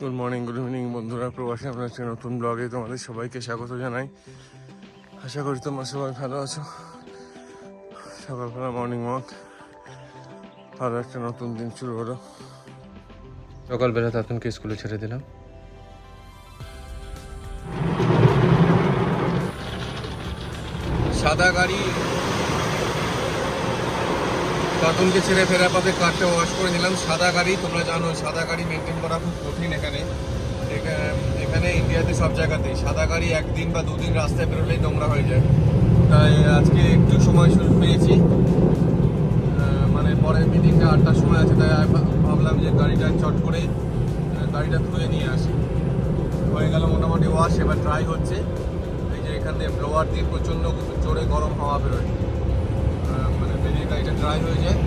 Good morning good evening বন্ধুরা। প্রবাসী আপনার একটা নতুন ব্লগে তোমাদের সবাইকে স্বাগত জানাই। আশা করি তোমরা সবাই ভালো আছো। সকালবেলা মর্নিং ওয়াক ভালো একটা নতুন দিন শুরু হলো। সকালবেলা তাতুনকে স্কুলে ছেড়ে দিলাম। সাদা গাড়ি। কার্টুনকে ছেড়ে ফেরা পথে কারটা ওয়াশ করে নিলাম। সাদা গাড়ি, তোমরা জানো, সাদা গাড়ি মেনটেন করা খুব কঠিন এখানে। এখা- এখানে ইন্ডিয়াতে সব জায়গাতেই। সাদা গাড়ি একদিন বা দুদিন রাস্তায় বেরোলেই নোংরা হয়ে যায়। তাই আজকে একটু সময় শুরু পেয়েছি। মানে পরের মিটিংটা আটটার সময় আছে, তাই ভাবলাম যে গাড়িটা চট করে গাড়িটা ধুয়ে নিয়ে আসি। হয়ে গেল মোটামুটি ওয়াশ এবার ড্রাই হচ্ছে। এই যে এখান দিয়ে ব্লোয়ার দিয়ে প্রচণ্ড জোরে গরম হাওয়া বেরোয়। বেরিয়ে গাড়িটা ড্রাই হয়ে যায়।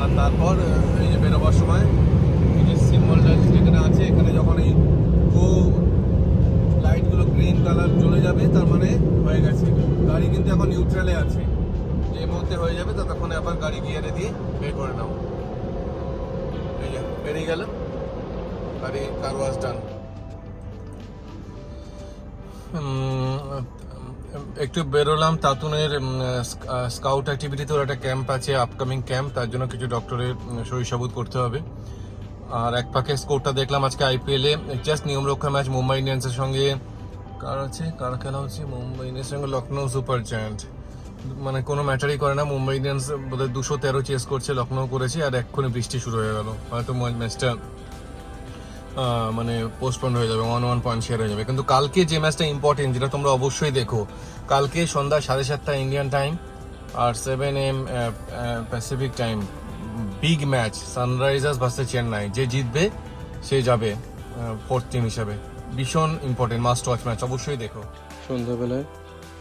আর তারপর এই যে বেরোবার সময়, এই যে সিম্বলটা যেখানে আছে, এখানে যখন এই গো লাইটগুলো গ্রিন কালার চলে যাবে, তার মানে হয়ে গেছে। গাড়ি কিন্তু এখন নিউট্রালে আছে। যে মুহূর্তে হয়ে যাবে ততক্ষণে আবার গাড়ি গিয়ারে দিয়ে বের করে নাও। এই যে, বেরিয়ে গেল। গাড়ি কার ওয়াজ ডান একটু বেরোলাম তাতুনের স্কাউট অ্যাক্টিভিটিতে ওর একটা ক্যাম্প আছে আপকামিং ক্যাম্প তার জন্য কিছু ডক্টরের সই সাবুত করতে হবে। আর এক পাকে স্কোরটা দেখলাম আজকে আইপিএল জাস্ট নিয়ম রক্ষা ম্যাচ, মুম্বাই ইন্ডিয়ান্সের সঙ্গে, কার আছে? কার খেলা হচ্ছে? মুম্বাই ইন্ডিয়ান্সের সঙ্গে লখনৌ সুপার জায়ান্ট মানে কোনো ম্যাটারই করে না, মুম্বাই ইন্ডিয়ান্স বোধহয় দুশো তেরো চেস করছে লখনৌ করেছে, আর এক্ষুনি বৃষ্টি শুরু হয়ে গেল। হয়তো ম্যাচটা মানে পোস্টপন্ড হয়ে যাবে ওয়ান ওয়ান পয়েন্ট শেয়ার হয়ে যাবে। কিন্তু কালকে যে ম্যাচটা ইম্পর্টেন্ট যেটা তোমরা অবশ্যই দেখো, কালকে সন্ধ্যা সাড়ে সাতটা ইন্ডিয়ান টাইম আর seven M Pacific time big match Sunrisers versus Chennai যে জিতবে, সে যাবে ফোর্থ টিম হিসাবে। ভীষণ ইম্পর্টেন্ট মাস্ট ওয়াচ ম্যাচ অবশ্যই দেখো। সন্ধ্যাবেলায়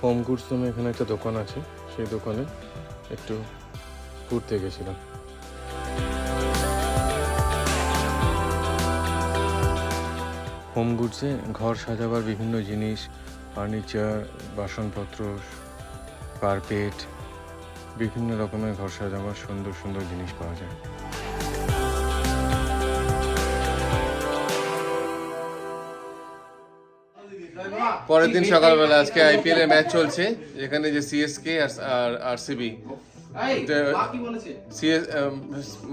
হোম গুডস নামে এখানে একটা দোকান আছে, সেই দোকানে একটু ঘুরতে গেছিলাম। হোম গুডসে ঘর সাজাবার বিভিন্ন জিনিস ফার্নিচার বাসনপত্র কার্পেট বিভিন্ন রকমের ঘর সাজাবার সুন্দর সুন্দর জিনিস পাওয়া যায়। পরের দিন সকালবেলা আজকে আইপিএল এর ম্যাচ চলছে যেখানে যে সিএসকে আর আরসিবি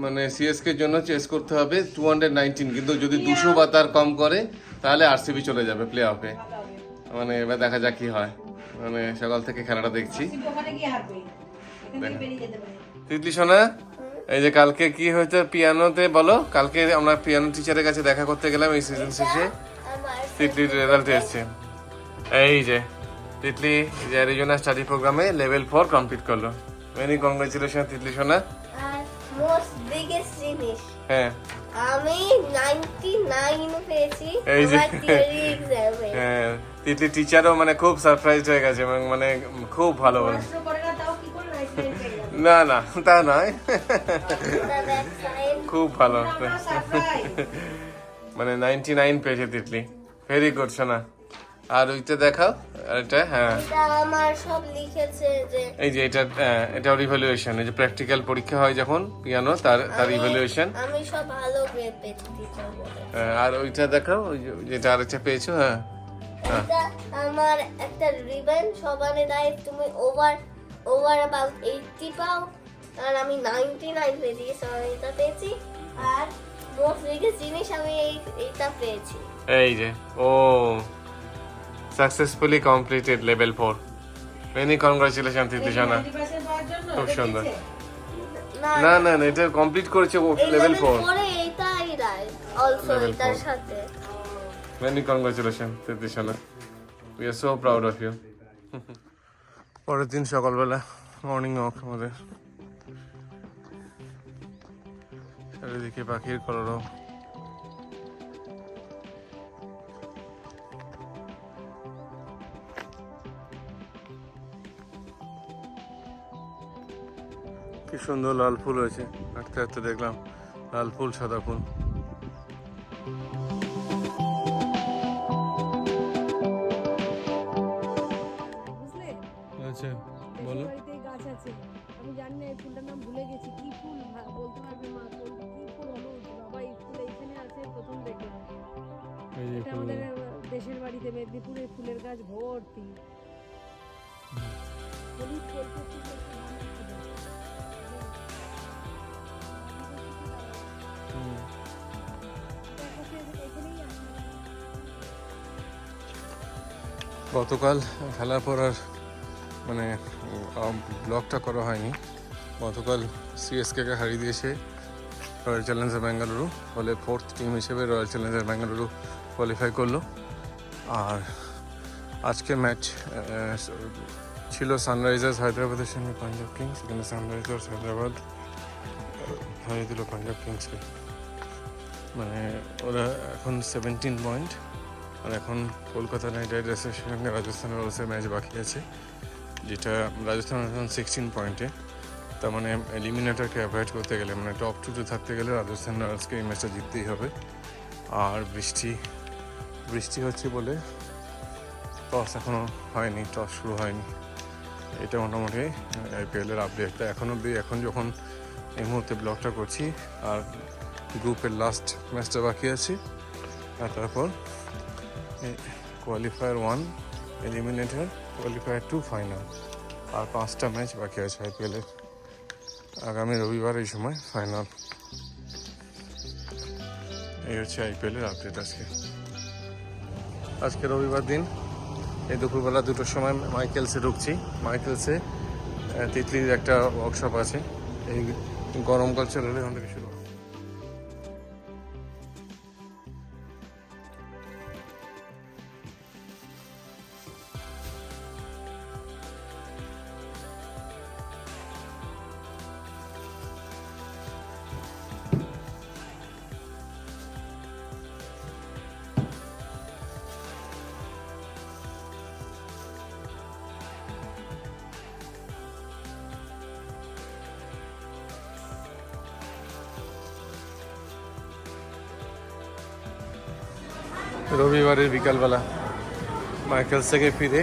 মানে সিএসকে জন্য চেস করতে হবে টু হান্ড্রেড নাইনটিন কিন্তু যদি দুশো বা তার কম করে তাহলে আরসিবি চলে যাবে প্লে অফে মানে এবার দেখা যাক কি হয়। মানে সকাল থেকে খেলাটা দেখছি। ওখানে গিয়ে হাঁটবে এখান থেকে বেরিয়ে যেতে পারে। তিতলি সোনা এই যে কালকে কি হয়েছে পিয়ানোতে বলো? কালকে আমরা পিয়ানো টিচারের কাছে দেখা করতে গেলাম এই সিজন শেষে। তিতলির রেজাল্ট এসছে। এই যে তিতলি যে অ্যারিজোনা স্টাডি প্রোগ্রামে লেভেল ফোর কমপ্লিট করল। মেনি কংগ্রেচুলেশন তিতলি সোনা। মোস্ট বিগেস্ট জিনিস হ্যাঁ। আমি 99 পেয়েছি এই যে। থিওরি এক্সামে হ্যাঁ তিতলি টিচারও মানে খুব সারপ্রাইজ হয়ে গেছে এবং মানে খুব ভালো না না তা নয়। খুব ভালো। মানে নাইনটি নাইন পেয়েছে তিতলি। ভেরি গুড সোনা। আর ওইটা দেখাও আর এটা হ্যাঁ। আমার সব লিখেছে যে এই যে এটা আহ, এটা রিভ্যালুয়েশন এই যে প্র্যাকটিক্যাল পরীক্ষা হয় যখন পিয়ানো তার তার রিভ্যালুয়েশন আমি সব ভালো গ্রেড পেয়েছি আর ওইটা দেখাও ওই যেটা আরেকটা পেয়েছ হ্যাঁ। হ্যাঁ। আমার একটা রিবন সবানে দেয় তুমি ওভার ওভার অ্যাবাউট এইটটি পাও আর আমি নাইনটি নাইন পেয়েছি আমি এটা পেয়েছি আর মোস্ট জিনিস আমি এই এইটা পেয়েছি। এই যে ও successfully completed level four many congratulation Titli সোনা 90% পাওয়ার জন্য খুব সুন্দর। না না না। এটা কমপ্লিট করেছে ও level four Many congratulations, Titishala. We are so proud of you. পরের দিন সকালবেলা মর্নিং ওয়াক আমাদের। চারিদিকে পাখির কলরব। কি সুন্দর লাল ফুল হয়েছে। হাঁটতে হাঁটতে দেখলাম লাল ফুল সাদা ফুল। আচ্ছা দেশের বাড়িতে এই গাছ আছে আমি জানি না এই ফুলটার নাম ভুলে গেছি। কি ফুল? বলতে পারবে মা কি ফুল হলো? বাবা এই ফুল এইখানে আছে প্রথম দেখলাম। এদিকে মেদিনীপুরে ফুলের গাছ ভর্তি। হলুদ ফুল। গতকাল খেলার পর আর মানে ব্লগটা করা হয়নি। গতকাল সিএসকেকে হারিয়ে দিয়েছে রয়্যাল চ্যালেঞ্জার বেঙ্গালুরু ফলে ফোর্থ টিম হিসেবে রয়্যাল চ্যালেঞ্জার বেঙ্গালুরু কোয়ালিফাই করল। আর আজকে ম্যাচ ছিল সানরাইজার্স হায়দ্রাবাদের সঙ্গে পাঞ্জাব কিংস এখানে সানরাইজার্স হায়দ্রাবাদ হারিয়ে দিল পাঞ্জাব কিংসকে মানে ওরা এখন সেভেন্টিন পয়েন্ট আর এখন কলকাতা নাইট রাইডার্সের সঙ্গে রাজস্থান রয়্যালসের ম্যাচ বাকি আছে, যেটা রাজস্থান এখন সিক্সটিন পয়েন্টে তার মানে এলিমিনেটরকে অ্যাভয়েড করতে গেলে মানে টপ টুতে থাকতে গেলে রাজস্থান রয়্যালসকে এই ম্যাচটা জিততেই হবে। আর বৃষ্টি বৃষ্টি হচ্ছে বলে টস এখনও হয়নি টস শুরু হয়নি। এটা মোটামুটি আইপিএলের আপডেট তা এখন অব্দি এখন যখন এই মুহূর্তে ব্লগটা করছি, আর গ্রুপের লাস্ট ম্যাচটা বাকি আছে, আর তারপর qualifier one eliminator qualifier two final আর পাঁচটা ম্যাচ বাকি আছে আইপিএলের আগামী রবিবার এই সময় ফাইনাল এই হচ্ছে আইপিএলের আপডেট আজকে। আজকে রবিবার দিন। এই দুপুরবেলা দুটোর সময় মাইকেলসে ঢুকছি। মাইকেলসে তিতলির একটা ওয়ার্কশপ আছে। এই গরমকাল চলে এলে ওখান শুরু রবিবারের বিকালবেলা মাইকেলস থেকে ফিরে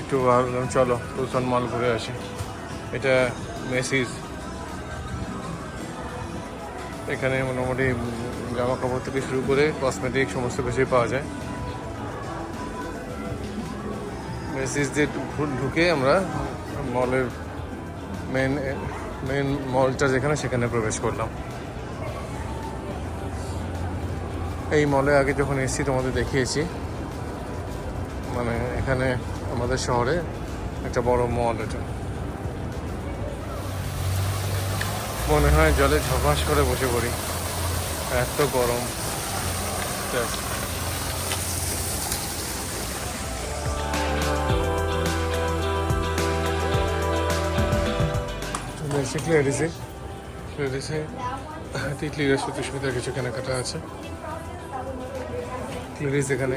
একটু ভাবলাম, চলো টুসন মল ঘুরে আসি। এটা মেসিস এখানে মোটামুটি জামা কাপড় থেকে শুরু করে কসমেটিক সমস্ত কিছুই পাওয়া যায়। মেসিস দিয়ে ঢুকে আমরা মলের মেন মেন মলটা যেখানে সেখানে প্রবেশ করলাম। এই মলে আগে যখন এসেছি, তোমাদের দেখিয়েছি। মানে এখানে আমাদের শহরে একটা বড় মল এটা। মনে হয় জলে ঝপাস করে বসে পড়ি। এত গরম। এসে ক্লিয়ারিসে ক্লিয়ারিসে তিতলির সুতিস্মিতার কিছু কেনাকাটা আছে। ক্লিয়ারিস এখানে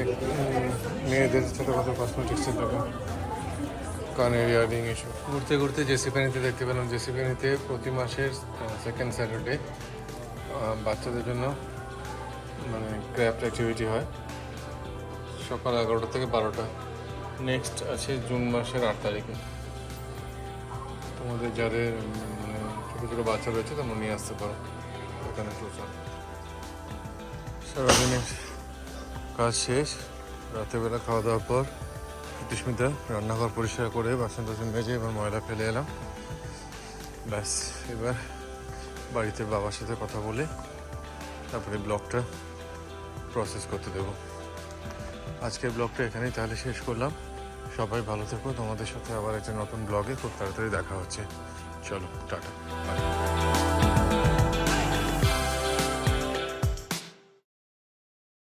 মেয়েদের ছোটোখাটো কসমেটিক্সের দোকান কানের ইয়ারিং এসব ঘুরতে ঘুরতে জেসিপেনিতে দেখতে পেলাম জেসিপেনিতে প্রতি মাসের সেকেন্ড স্যাটারডে বাচ্চাদের জন্য মানে ক্র্যাফট অ্যাক্টিভিটি হয়। সকাল এগারোটা থেকে বারোটা। নেক্সট আছে জুন মাসের আট তারিখে। তোমাদের যাদের মানে ছোটো ছোটো বাচ্চা রয়েছে, তোমরা নিয়ে আসতে পারো। এখানে প্রচার। সারাদিনের কাজ শেষ রাতেরবেলা খাওয়া দাওয়ার পর সুস্মিতা রান্নাঘর পরিষ্কার করে বাসন টাসন মেজে এবার ময়লা ফেলে এলাম। ব্যাস, এবার বাড়িতে বাবার সাথে কথা বলে তারপরে ব্লগটা প্রসেস করতে দেবো। আজকের ব্লগটা এখানেই তাহলে শেষ করলাম। সবাই ভালো থেকো। তোমাদের সাথে আবার একটা নতুন ব্লগে খুব তাড়াতাড়ি দেখা হচ্ছে। চলো, টাটা।